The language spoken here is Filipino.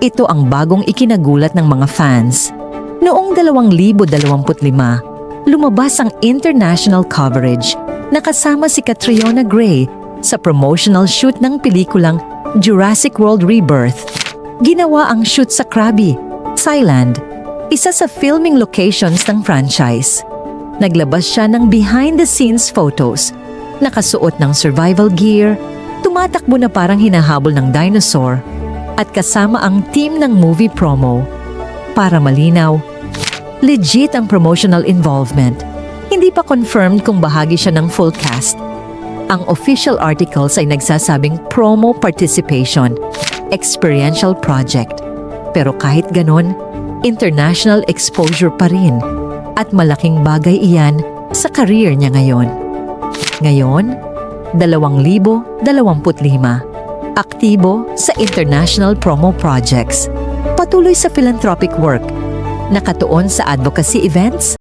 Ito ang bagong ikinagulat ng mga fans. Noong 2025, lumabas ang international coverage na kasama si Catriona Gray sa promotional shoot ng pelikulang Jurassic World Rebirth. Ginawa ang shoot sa Krabi, Thailand, isa sa filming locations ng franchise. Naglabas siya ng behind-the-scenes photos, nakasuot ng survival gear, tumatakbo na parang hinahabol ng dinosaur, at kasama ang team ng movie promo. Para malinaw, legit ang promotional involvement. Hindi pa confirmed kung bahagi siya ng full cast. Ang official articles ay nagsasabing promo participation, experiential project. Pero kahit ganon, international exposure pa rin. At malaking bagay iyan sa career niya ngayon. Ngayon, 2025, aktibo sa international promo projects, patuloy sa philanthropic work, nakatuon sa advocacy events